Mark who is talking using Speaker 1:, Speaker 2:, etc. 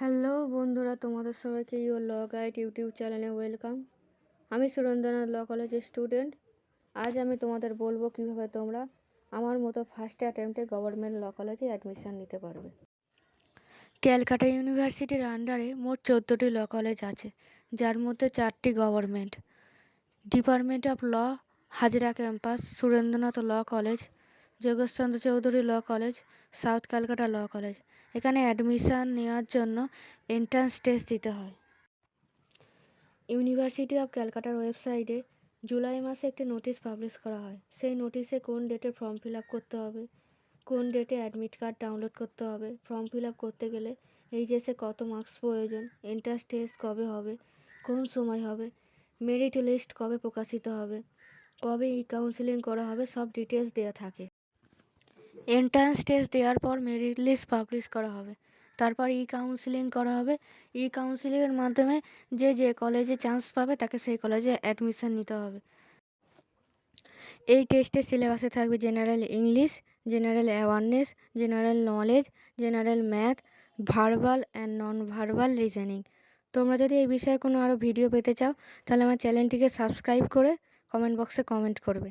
Speaker 1: Hello বন্ধুরা, তোমাদের সবাইকে ইউর ল গাইড ইউটিউব চ্যানেলে ওয়েলকাম। আমি সুরেন্দ্রনাথ ল কলেজের স্টুডেন্ট। আজ আমি তোমাদের বলব কীভাবে তোমরা আমার মতো ফার্স্ট অ্যাটেম্পটে গভর্নমেন্ট ল কলেজে অ্যাডমিশান নিতে পারবে। ক্যালকাটা ইউনিভার্সিটির আন্ডারে মোট চোদ্দোটি ল কলেজ আছে, যার মধ্যে চারটি government department of law Hazra campus, Surendranath law college Jogeshchandra Chowdhury law college, south Calcutta law college. এখানে অ্যাডমিশান নেওয়ার জন্য এন্ট্রান্স টেস্ট দিতে হয়। ইউনিভার্সিটি অফ ক্যালকাটার ওয়েবসাইটে জুলাই মাসে একটি নোটিশ পাবলিশ করা হয়। সেই নোটিশে কোন ডেটে ফর্ম ফিল আপ করতে হবে, কোন ডেটে অ্যাডমিট কার্ড ডাউনলোড করতে হবে ফর্ম ফিল আপ করতে গেলে এইচএসে কত মার্কস প্রয়োজন এন্ট্রান্স টেস্ট কবে হবে, কোন সময় হবে মেরিট লিস্ট কবে প্রকাশিত হবে, কবে ই কাউন্সিলিং করা হবে, সব ডিটেলস দেওয়া থাকে। এন্ট্রান্স টেস্ট দেওয়ার পর মেরিট লিস্ট পাবলিশ করা হবে। তারপর ই কাউন্সিলিং করা হবে। ই কাউন্সিলিংয়ের মাধ্যমে যে যে কলেজে চান্স পাবে, তাকে সেই কলেজে অ্যাডমিশন নিতে হবে। এই টেস্টের সিলেবাসে থাকবে general English general awareness general knowledge general math verbal and non verbal reasoning তোমরা যদি এই বিষয়ে কোনো আরও ভিডিও পেতে চাও, তাহলে আমার চ্যানেলটিকে সাবস্ক্রাইব করে কমেন্ট বক্সে কমেন্ট করবে।